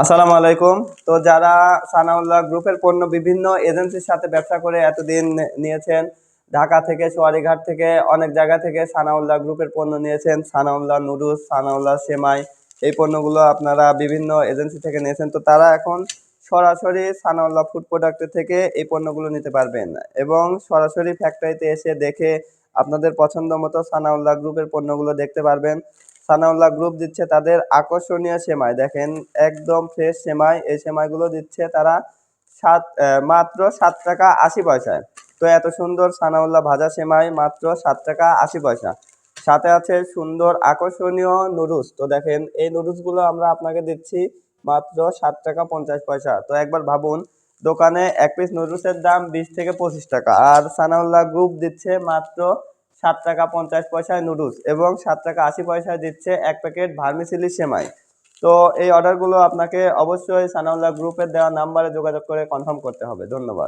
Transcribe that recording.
আসসালামু আলাইকুম। তো যারা সানাউল্লাহ গ্রুপের পণ্য বিভিন্ন এজেন্সির সাথে ব্যবসা করে এতদিন নিয়েছেন, ঢাকা থেকে, সোয়ারিঘাট থেকে, অনেক জায়গা থেকে সানাউল্লাহ গ্রুপের পণ্য নিয়েছেন, সানাউল্লাহ নুডলস, সানাউল্লাহ সেমাই, এই পণ্যগুলো আপনারা বিভিন্ন এজেন্সি থেকে নিয়েছেন, তো তারা এখন সরাসরি সানাউল্লাহ ফুড প্রোডাক্ট থেকে এই পণ্যগুলো নিতে পারবেন এবং সরাসরি ফ্যাক্টরিতে এসে দেখে আপনাদের পছন্দ মতো সানাউল্লাহ গ্রুপের পণ্যগুলো দেখতে পারবেন। সানাউল্লাহ গ্রুপ দিচ্ছে, তাদের আকর্ষণীয় সেমাই। দেখেন, একদম ফ্রেশ সেমাই, এই সেমাইগুলো দিচ্ছে তারা সাত মাত্র সাত টাকা আশি পয়সায় তো এত সুন্দর সানাউল্লাহ ভাজা সেমাই, মাত্র সাত টাকা আশি পয়সা। সাথে আছে সুন্দর আকর্ষণীয় নুডলস। তো দেখেন, এই নুডলসগুলো আমরা আপনাকে দিচ্ছি মাত্র সাত টাকা পঞ্চাশ পয়সা। তো একবার ভাবুন, দোকানে এক পিস নুডলসের দাম বিশ থেকে পঁচিশ টাকা। আর সানাউল্লাহ গ্রুপ দিচ্ছে মাত্র সাত টাকা পঞ্চাশ পয়সায় নুডলস এবং সাত টাকা আশি পয়সায় দিচ্ছে এক প্যাকেট ভার্মিসিলি সেমাই। তো এই অর্ডারগুলো আপনাকে অবশ্যই সানাউল্লাহ গ্রুপের দেওয়া নাম্বারে যোগাযোগ করে কনফার্ম করতে হবে। ধন্যবাদ।